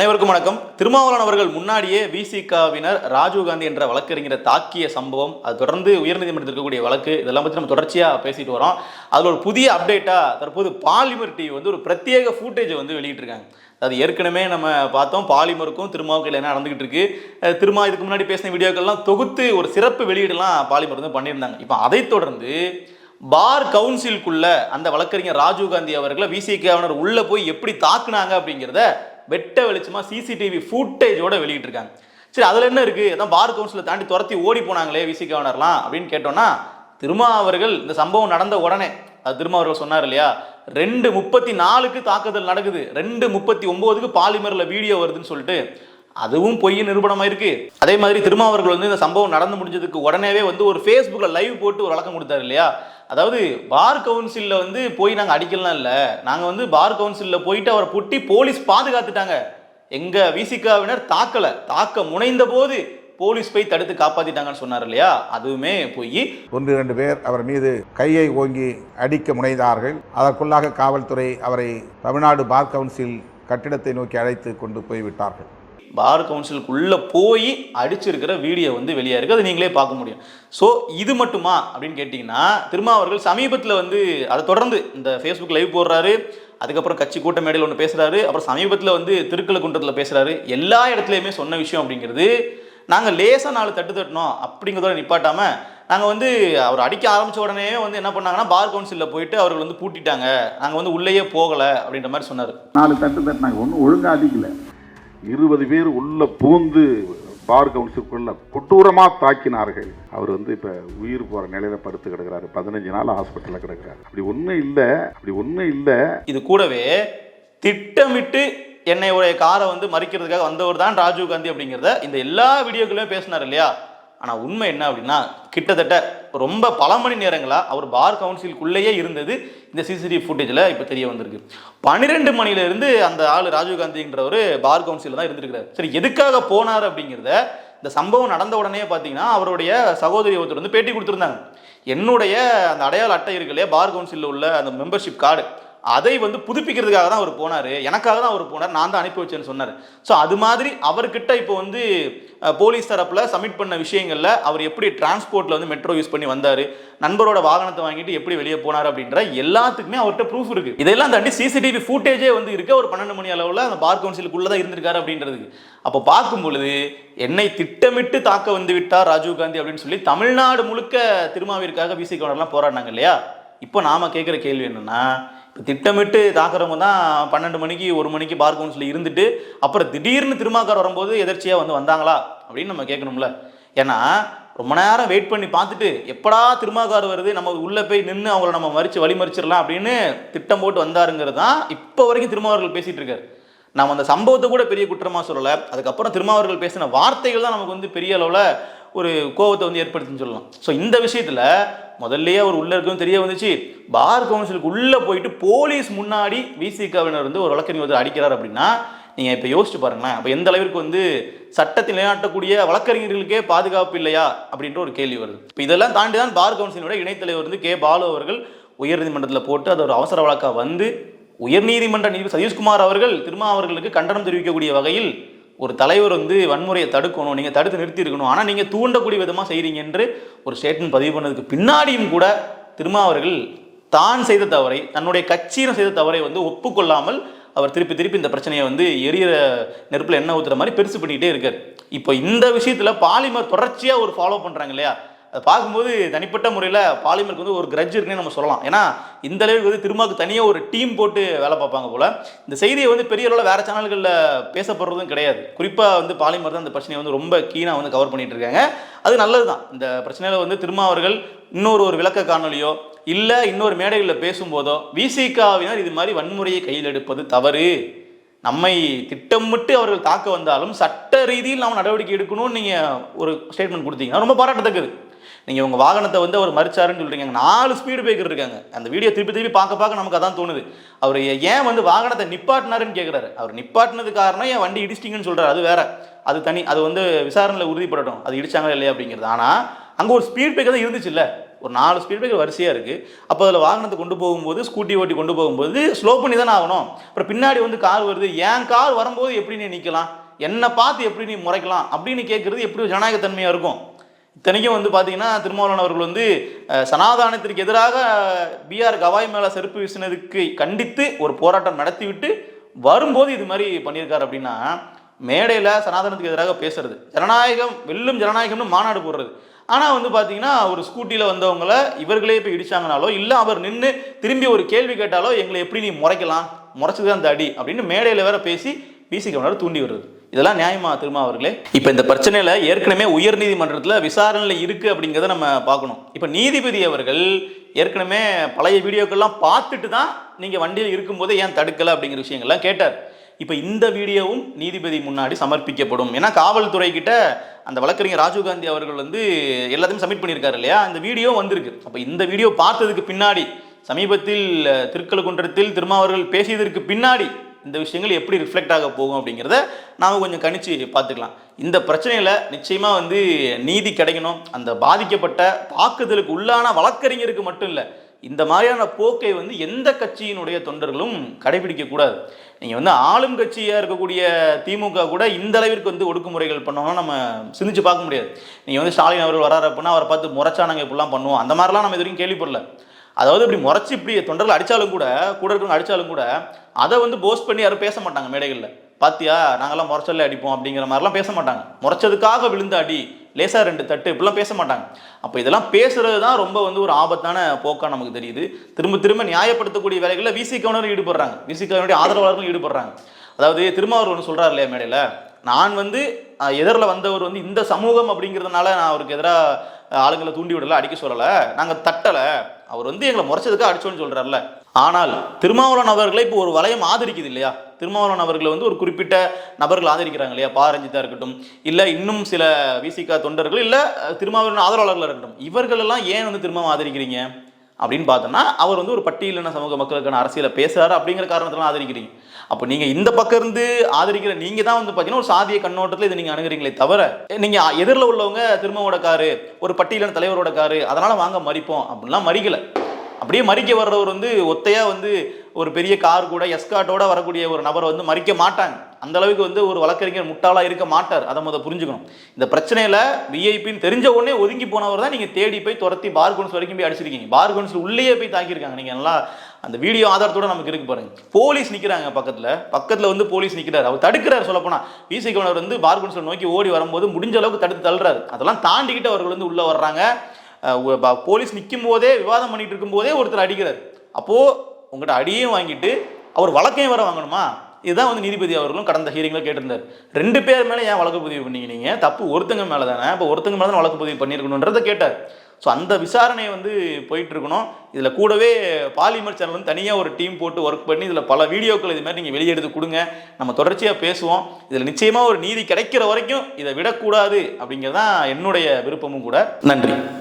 அனைவருக்கும் வணக்கம். திருமாவளவன் அவர்கள் முன்னாடியே விசிகாவினர் ராஜீவ்காந்தி என்ற வழக்கறிஞரை தாக்கிய சம்பவம் அது தொடர்ந்து உயர்நீதிமன்றத்தில் இருக்கக்கூடிய வழக்கு இதெல்லாம் பற்றி நம்ம தொடர்ச்சியாக பேசிட்டு வரோம். அதில் ஒரு புதிய அப்டேட்டாக தற்போது பாலிமர் டிவி வந்து ஒரு பிரத்யேக ஃபூட்டேஜை வந்து வெளியிட்டிருக்காங்க. அது ஏற்கனவே நம்ம பார்த்தோம் பாலிமருக்கும் திருமாவுக்கு என்ன நடந்துகிட்டு இருக்கு. திருமா இதுக்கு முன்னாடி பேசின வீடியோக்கள்லாம் தொகுத்து ஒரு சிறப்பு வெளியீடுலாம் பாலிமர் வந்து பண்ணியிருந்தாங்க. இப்போ அதைத் தொடர்ந்து பார் கவுன்சிலுக்குள்ள அந்த வழக்கறிஞர் ராஜீவ்காந்தி அவர்களை விசிகாவினர் உள்ளே போய் எப்படி தாக்குனாங்க அப்படிங்கிறத வெட்ட வெளிச்சமா சிசிடிவி ஃபுட்டேஜோட வெளியிட்டிருக்காங்க. சரி அதுல என்ன இருக்கு? அதான் பார் கவுன்சிலை தாண்டி துரத்தி ஓடி போனாங்களே விசிகாவினர்லாம் அப்படின்னு கேட்டோம்னா திருமா அவர்கள் இந்த சம்பவம் நடந்த உடனே அது திருமா அவர்கள் சொன்னார் இல்லையா? ரெண்டு முப்பத்தி நாலுக்கு தாக்குதல் நடக்குது. ரெண்டு முப்பத்தி ஒன்பதுக்கு பாலிமரில் வீடியோ வருதுன்னு சொல்லிட்டு அதுவும் பொய் நிரூபணமா இருக்கு அதே மாதிரி திருமாவர்கள் வந்து இந்த சம்பவம் நடந்து முடிஞ்சதுக்கு உடனேவே வந்து ஒரு ஃபேஸ்புக்ல லைவ் போட்டு ஒரு வழக்கம் கொடுத்தாரு இல்லையா? அதாவது பார் கவுன்சில்ல வந்து போய் நாங்க அடிக்கலாம் இல்ல. நாங்க வந்து பார் கவுன்சில்ல போயிட்டு அவரை புட்டி போலீஸ் பாதுகாத்துட்டாங்க. எங்க விசிகாவினர் தாக்கல. தாக்க முனைந்த போது போலீஸ் போய் தடுத்து காப்பாத்திட்டாங்கன்னு சொன்னார் இல்லையா? அதுவுமே போய். ஒன்று இரண்டு பேர் அவர் மீது கையை ஓங்கி அடிக்க முனைந்தார்கள். அதற்குள்ளாக காவல்துறை அவரை தமிழ்நாடு பார் கவுன்சில் கட்டிடத்தை நோக்கி அழைத்து கொண்டு போய்விட்டார்கள். பார் கவுன்சிலுக்குள்ளே போய் அடிச்சிருக்கிற வீடியோ வந்து வெளியா இருக்குது அதை நீங்களே பார்க்க முடியும். ஸோ இது மட்டுமா அப்படின்னு கேட்டிங்கன்னா திருமாவர்கள் சமீபத்தில் வந்து அதை தொடர்ந்து இந்த ஃபேஸ்புக் லைவ் போடுறாரு. அதுக்கப்புறம் கட்சி கூட்ட மேடையில் ஒன்று பேசுகிறாரு அப்புறம் சமீபத்தில் வந்து திருக்கலகுன்றத்தில் பேசுகிறாரு எல்லா இடத்துலையுமே சொன்ன விஷயம் அப்படிங்கிறது நாங்கள் லேசாக நாலு தட்டு தட்டினோம் அப்படிங்கிறதோட நிப்பாட்டாமல் நாங்கள் வந்து அவர் அடிக்க ஆரம்பிச்ச உடனே வந்து என்ன பண்ணாங்கன்னா பார் கவுன்சிலில் போயிட்டு அவர்கள் வந்து பூட்டிட்டாங்க. நாங்கள் வந்து உள்ளேயே போகலை அப்படின்ற மாதிரி சொன்னார். நாலு தட்டு தட்டினாங்க. ஒன்றும் ஒழுங்காக அடிக்கலை. இருபது பேர் உள்ள பூந்து பார் கவுன்சிலுக்குள்ள கொட்டூரமாக தாக்கினார்கள். அவர் வந்து இப்போ உயிர் போற நிலையில படுத்து கிடக்குறாரு. பதினஞ்சு நாள் ஹாஸ்பிட்டலில் கிடக்கிறாரு. அப்படி ஒன்றும் இல்ல அப்படி ஒன்றும் இல்ல. இது கூடவே திட்டமிட்டு என்னையுடைய காரை வந்து மறிக்கிறதுக்காக வந்தவர் தான் ராஜீவ் காந்தி அப்படிங்கிறத இந்த எல்லா வீடியோக்களையும் பேசினார் இல்லையா? ஆனால் உண்மை என்ன அப்படின்னா கிட்டத்தட்ட ரொம்ப பல மணி நேரங்களாக அவர் பார் கவுன்சிலுக்குள்ளேயே இருந்தது இந்த சிசிடிவி ஃபுட்டேஜில் இப்போ தெரிய வந்திருக்கு. பன்னிரெண்டு மணிலேருந்து அந்த ஆள் ராஜீவ் காந்தின்றவர் பார் கவுன்சிலில் தான் இருந்திருக்கிறார். சரி எதுக்காக போனார் அப்படிங்கிறத இந்த சம்பவம் நடந்த உடனே பார்த்தீங்கன்னா அவருடைய சகோதரி ஒருத்தர் வந்து பேட்டி கொடுத்துருந்தாங்க. என்னுடைய அந்த அடையாள அட்டை இருக்கு இல்லையா பார் கவுன்சிலில் உள்ள அந்த மெம்பர்ஷிப் கார்டு அதை வந்து புதுப்பிக்கிறதுக்காக தான் அவர் போனார். எனக்காக தான் அவர் போனார். நான் தான் அனுப்பி வச்சேன்னு சொன்னார். ஸோ அது மாதிரி அவர்கிட்ட இப்போ வந்து போலீஸ் தரப்பில் சப்மிட் பண்ண விஷயங்களில் அவர் எப்படி டிரான்ஸ்போர்ட்டில் வந்து மெட்ரோ யூஸ் பண்ணி வந்தார் நண்பரோட வாகனத்தை வாங்கிட்டு எப்படி வெளியே போனார் அப்படின்ற எல்லாத்துக்குமே அவர்கிட்ட ப்ரூஃப் இருக்குது இதெல்லாம் தாண்டி சிசிடிவி ஃபுட்டேஜே வந்து இருக்கு. ஒரு பன்னெண்டு மணி அளவில் அந்த பார் கவுன்சிலுக்குள்ளே தான் இருந்திருக்காரு அப்படின்றதுக்கு. அப்போ பார்க்கும் பொழுது என்னை திட்டமிட்டு தாக்க வந்து விட்டார் ராஜீவ் காந்தி அப்படின்னு சொல்லி தமிழ்நாடு முழுக்க திருமாவிற்காக பிசி கவர்னர்லாம் போராடினாங்க இல்லையா? இப்போ நாம கேட்குற கேள்வி என்னன்னா திட்டமிட்டு தாக்குறவங்க தான் பன்னெண்டு மணிக்கு ஒரு மணிக்கு பார் கவுன்சில் இருந்துட்டு அப்புறம் திடீர்னு திருமாக்கார் வரும்போது எதிர்ச்சியாக வந்து வந்தாங்களா? அப்படின்னு நம்ம கேட்கணும்ல. ஏன்னா ரொம்ப நேரம் வெயிட் பண்ணி பார்த்துட்டு எப்படா திருமாக்கார் வருது நம்ம உள்ளே போய் நின்று அவங்கள நம்ம மறித்து வழி மறிச்சிடலாம் அப்படின்னு திட்டம் போட்டு வந்தாருங்கிறது தான் இப்போ வரைக்கும் திருமாவர்கள் பேசிகிட்டு இருக்காரு. நம்ம அந்த சம்பவத்தை கூட பெரிய குற்றமாக சொல்லலை. அதுக்கப்புறம் திருமாவர்கள் பேசின வார்த்தைகள் தான் நமக்கு வந்து பெரிய அளவில் ஒரு கோவத்தை வந்து ஏற்படுத்துன்னு சொல்லலாம். ஸோ இந்த விஷயத்தில் முதல்லையே அவர் உள்ளே இருக்கவும் தெரிய வந்துச்சு. பார் கவுன்சிலுக்கு உள்ளே போயிட்டு போலீஸ் முன்னாடி விசிகாவினர் வந்து ஒரு வழக்கறிஞர் வந்து அடிக்கிறார் அப்படின்னா நீங்கள் இப்போ யோசிச்சு பாருங்களேன். அப்போ எந்த அளவிற்கு வந்து சட்டத்தை நிலைநாட்டக்கூடிய வழக்கறிஞர்களுக்கே பாதுகாப்பு இல்லையா அப்படின்ற ஒரு கேள்வி வருது. இப்போ இதெல்லாம் தாண்டி தான் பார் கவுன்சிலோட இணைத்தலைவர் வந்து கே. பாலு அவர்கள் உயர்நீதிமன்றத்தில் போட்டு அது ஒரு அவசர வழக்காக வந்து உயர்நீதிமன்ற நீதிபதி சதீஷ்குமார் அவர்கள் திருமா அவர்களுக்கு கண்டனம் தெரிவிக்கக்கூடிய வகையில் ஒரு தலைவர் வந்து வன்முறையை தடுக்கணும் நீங்கள் தடுத்து நிறுத்தி இருக்கணும் ஆனால் நீங்கள் தூண்டக்கூடிய விதமாக செய்கிறீங்க என்று ஒரு ஸ்டேட்மெண்ட் பதிவு பண்ணதுக்கு பின்னாடியும் கூட திருமா அவர்கள் தான் செய்த தவறை தன்னுடைய கட்சியினர் செய்த தவறை வந்து ஒப்புக்கொள்ளாமல் அவர் திருப்பி திருப்பி இந்த பிரச்சனையை வந்து எரியிற நெருப்பில் எண்ணெய் ஊற்றுற மாதிரி பெருசு பண்ணிக்கிட்டே இருக்கார். இப்போ இந்த விஷயத்தில் பாலிமர் தொடர்ச்சியாக ஒரு ஃபாலோ பண்ணுறாங்க இல்லையா? அதை பார்க்கும்போது தனிப்பட்ட முறையில் பாலிமருக்கு வந்து ஒரு கிரட்ஜ் இருக்குன்னு நம்ம சொல்லலாம். ஏன்னா இந்த அளவுக்கு வந்து திருமாவுக்கு தனியாக ஒரு டீம் போட்டு வேலை பார்ப்பாங்க போல். இந்த செய்தியை வந்து பெரிய அளவில் வேறு சேனல்களில் பேசப்படுறதும் கிடையாது. குறிப்பாக வந்து பாலிமர் தான் இந்த பிரச்சனையை வந்து ரொம்ப கீனாக வந்து கவர் பண்ணிட்டு இருக்காங்க. அது நல்லது தான் இந்த பிரச்சனையில் வந்து திருமா அவர்கள் இன்னொரு ஒரு விளக்க காணொலியோ இல்லை இன்னொரு மேடைகளில் பேசும்போதோ விசிகாவினர் இது மாதிரி வன்முறையை கையில் எடுப்பது தவறு. நம்மை திட்டமிட்டு அவர்கள் தாக்க வந்தாலும் சட்ட ரீதியில் நாம் நடவடிக்கை எடுக்கணும்னு நீங்கள் ஒரு ஸ்டேட்மெண்ட் கொடுத்தீங்கன்னா ரொம்ப பாராட்டத்தக்கது. நீங்கள் உங்கள் வாகனத்தை வந்து அவர் மறிச்சாருன்னு சொல்கிறீங்க நாலு ஸ்பீடு பிரேக்கர் இருக்காங்க. அந்த வீடியோ திருப்பி திருப்பி பார்க்க பார்க்க நமக்கு அதான் தோணுது. அவர் ஏன் வந்து வாகனத்தை நிப்பாட்டினாருன்னு கேட்குறாரு அவர் நிப்பாட்டினது காரணம் என் வண்டி இடிச்சிட்டிங்கன்னு சொல்கிறார் அது வேற. அது தனி அது வந்து விசாரணையில் உறுதிப்படட்டும். அது இடிச்சாங்களா இல்லையா அப்படிங்கிறது. ஆனால் அங்கே ஒரு ஸ்பீட் பிரேக்கர் தான் இருந்துச்சுல்ல ஒரு நாலு ஸ்பீட் பிரேக்கர் வரிசையாக இருக்குது அப்போ அதில் வாகனத்தை கொண்டு போகும்போது ஸ்கூட்டி ஓட்டி கொண்டு போகும்போது ஸ்லோ பண்ணி தானே ஆகணும். அப்புறம் பின்னாடி வந்து கார் வருது. என் கார் வரும்போது எப்படி நீ நிற்கலாம் என்னை பார்த்து எப்படி நீ முறைக்கலாம்? அப்படின்னு கேட்குறது எப்படி ஒரு ஜனநாயகத்தன்மையாக இருக்கும். இத்தனைக்கும் வந்து பார்த்தீங்கன்னா திருமாவளவன் அவர்கள் வந்து சனாதானத்திற்கு எதிராக பிஆர் கவாய் மேலே செருப்பு வீசினதுக்கு கண்டித்து ஒரு போராட்டம் நடத்திவிட்டு வரும்போது இது மாதிரி பண்ணியிருக்காரு அப்படின்னா மேடையில் சனாதனத்துக்கு எதிராக பேசுறது. ஜனநாயகம் வெல்லும் ஜனநாயகம்னு மாநாடு போடுறது. ஆனால் வந்து பார்த்தீங்கன்னா ஒரு ஸ்கூட்டியில் வந்தவங்கள இவர்களே போய் இடிச்சாங்கனாலோ இல்லை அவர் நின்று திரும்பி ஒரு கேள்வி கேட்டாலோ எங்களை எப்படி நீ முறைக்கலாம்? முறைச்சது தான் தடி அப்படின்னு மேடையில் வேற பேசி பிசி கவர்னர் தூண்டி வருது இதெல்லாம் நியாயமா திருமா அவர்களே? இப்போ இந்த பிரச்சனையில ஏற்கனவே உயர்நீதிமன்றத்தில் விசாரணையில் இருக்கு அப்படிங்கிறத நம்ம பார்க்கணும். இப்போ நீதிபதி அவர்கள் ஏற்கனவே பழைய வீடியோக்கள்லாம் பார்த்துட்டு தான் நீங்கள் வண்டியில் இருக்கும்போதே ஏன் தடுக்கலை அப்படிங்கிற விஷயங்கள்லாம் கேட்டார். இப்போ இந்த வீடியோவும் நீதிபதி முன்னாடி சமர்ப்பிக்கப்படும். ஏன்னா காவல்துறை கிட்ட அந்த வழக்கறிஞர் ராஜீவ்காந்தி அவர்கள் வந்து எல்லாத்தையும் சப்மிட் பண்ணியிருக்காரு இல்லையா? அந்த வீடியோ வந்திருக்கு. அப்போ இந்த வீடியோ பார்த்ததுக்கு பின்னாடி சமீபத்தில் அஹ், திருக்கழுக்குன்றத்தில் திருமாவர்கள் பேசியதற்கு பின்னாடி இந்த விஷயங்கள் எப்படி ரிஃப்ளெக்ட் ஆக போகும் அப்படிங்கிறத நாம் கொஞ்சம் கணிச்சு பார்த்துக்கலாம். இந்த பிரச்சனையில் நிச்சயமாக வந்து நீதி கிடைக்கணும். அந்த பாதிக்கப்பட்ட தாக்குதலுக்கு உள்ளான வழக்கறிஞருக்கு மட்டும் இல்லை இந்த மாதிரியான போக்கை வந்து எந்த கட்சியினுடைய தொண்டர்களும் கடைபிடிக்கக்கூடாது நீங்கள் வந்து ஆளும் கட்சியாக இருக்கக்கூடிய திமுக கூட இந்த அளவிற்கு வந்து ஒடுக்குமுறைகள் பண்ணோம்னா நம்ம சிந்திச்சு பார்க்க முடியாது. நீங்கள் வந்து ஸ்டாலின் அவர்கள் வராரு அப்படின்னா அவரை பார்த்து முறைச்சானாங்க இப்படிலாம் பண்ணுவோம். அந்த மாதிரிலாம் நம்ம இது வரைக்கும் கேள்விப்படல. அதாவது இப்படி முறைச்சி இப்படி தொண்டர்கள் அடித்தாலும் கூட கூட இருக்கிறவங்க அடித்தாலும் கூட அதை வந்து போஸ்ட் பண்ணி யாரும் பேச மாட்டாங்க மேடைகளில். பாத்தியா நாங்களாம் முறைச்சல்ல அடிப்போம் அப்படிங்கிற மாதிரிலாம் பேச மாட்டாங்க. முறைச்சதுக்காக விழுந்த அடி லேசாக ரெண்டு தட்டு இப்படிலாம் பேச மாட்டாங்க. அப்போ இதெல்லாம் பேசுறது தான் ரொம்ப வந்து ஒரு ஆபத்தான போக்காக நமக்கு தெரியுது. திரும்ப திரும்ப நியாயப்படுத்தக்கூடிய வேலைகளில் விசி கவர்னர் ஈடுபடுறாங்க. விசி கவர்னருடைய ஆதரவாளர்களும் ஈடுபடுறாங்க. அதாவது திருமாவூர் ஒன்று சொல்கிறார் இல்லையா மேடையில் நான் வந்து எதிரில் வந்தவர் வந்து இந்த சமூகம் அப்படிங்கிறதுனால நான் அவருக்கு எதிராக ஆளுங்களை தூண்டி விடலை அடிக்க சொல்லலை. நாங்கள் தட்டலை. அவர் வந்து எங்களை முறைச்சதுக்கு அடிச்சோன்னு சொல்கிறார்ல ஆனால் திருமாவளவன் அவர்களை இப்போ ஒரு வலையம் ஆதரிக்குது இல்லையா? திருமாவளவன் அவர்களை வந்து ஒரு குறிப்பிட்ட நபர்கள் ஆதரிக்கிறாங்க இல்லையா? பா இருக்கட்டும் இல்லை இன்னும் சில விசிகா தொண்டர்கள் இல்லை திருமாவளவன் ஆதரவாளர்கள் இருக்கட்டும். இவர்கள் எல்லாம் ஏன் வந்து திருமாவை ஆதரிக்கிறீங்க? அப்படின்னு பார்த்தோன்னா அவர் வந்து ஒரு பட்டியலின சமூக மக்களுக்கான அரசியலை பேசுகிறார் அப்படிங்கிற காரணத்துல ஆதரிக்கிறீங்க. அப்போ நீங்கள் இந்த பக்கம் இருந்து ஆதரிக்கிற நீங்கள் தான் வந்து பார்த்தீங்கன்னா ஒரு சாதிய கண்ணோட்டத்தில் இதை நீங்கள் அணுகிறீங்களே தவிர நீங்கள் எதிரில் உள்ளவங்க திரும்பவோட காரு ஒரு பட்டியலின தலைவரோட காரு அதனால் வாங்க மறிப்போம் அப்படின்லாம் மறிக்கலை. அப்படியே மறிக்க வர்றவர் வந்து ஒத்தையாக வந்து ஒரு பெரிய கார் கூட எஸ்காட்டோட வரக்கூடிய ஒரு நபரை வந்து மறிக்க மாட்டாங்க. அந்த அளவுக்கு வந்து ஒரு வழக்கறிஞர் முட்டாளா இருக்க மாட்டார். அதை முத புரிஞ்சுக்கணும். இந்த பிரச்சனையில விஐபின்னு தெரிஞ்ச உடனே ஒதுங்கி போனவர் தான் நீங்க தேடி போய் துரத்தி பார்கூன்ஸ் வரைக்கும் போய் அடிச்சிருக்கீங்க. பார் கவுன்ஸ் உள்ளேயே போய் தாக்கியிருக்காங்க. நீங்க நல்லா அந்த வீடியோ ஆதாரத்தோட நமக்கு இருக்கு பாருங்க. போலீஸ் நிக்கிறாங்க பக்கத்துல. பக்கத்துல வந்து போலீஸ் நிக்கிறாரு. அவர் தடுக்கிறார் சொல்ல போனா விசி கவுனர் வந்து பார் கவுன்சில் நோக்கி ஓடி வரும்போது முடிஞ்ச அளவுக்கு தடுத்து தள்ளுறாரு. அதெல்லாம் தாண்டிக்கிட்டு அவர்கள் வந்து உள்ள வர்றாங்க. போலீஸ் நிற்கும் போதே விவாதம் பண்ணிட்டு இருக்கும் போதே ஒருத்தர் அடிக்கிறார். அப்போது உங்கள்கிட்ட அடியையும் வாங்கிட்டு அவர் வழக்கையும் வர வாங்கணுமா? இதுதான் வந்து நீதிபதி அவர்களும் கடந்த ஹீரிங்ல கேட்டிருந்தார். ரெண்டு பேர் மேலே ஏன் வழக்கு பதிவு பண்ணீங்க நீங்கள் தப்பு ஒருத்தங்க மேலே தானே இப்போ ஒருத்தங்க மேலே தான் வழக்கு பதிவு பண்ணியிருக்கணுன்றதை கேட்டார். ஸோ அந்த விசாரணை வந்து போயிட்டுருக்கணும். இதில் கூடவே பாலிமர் சேனல் வந்து தனியாக ஒரு டீம் போட்டு ஒர்க் பண்ணி இதில் பல வீடியோக்கள் இது மாதிரி நீங்கள் வெளியெடுத்து கொடுங்க. நம்ம தொடர்ச்சியாக பேசுவோம். இதில் நிச்சயமாக ஒரு நீதி கிடைக்கிற வரைக்கும் இதை விடக்கூடாது அப்படிங்கிறது தான் என்னுடைய விருப்பமும் கூட. நன்றி.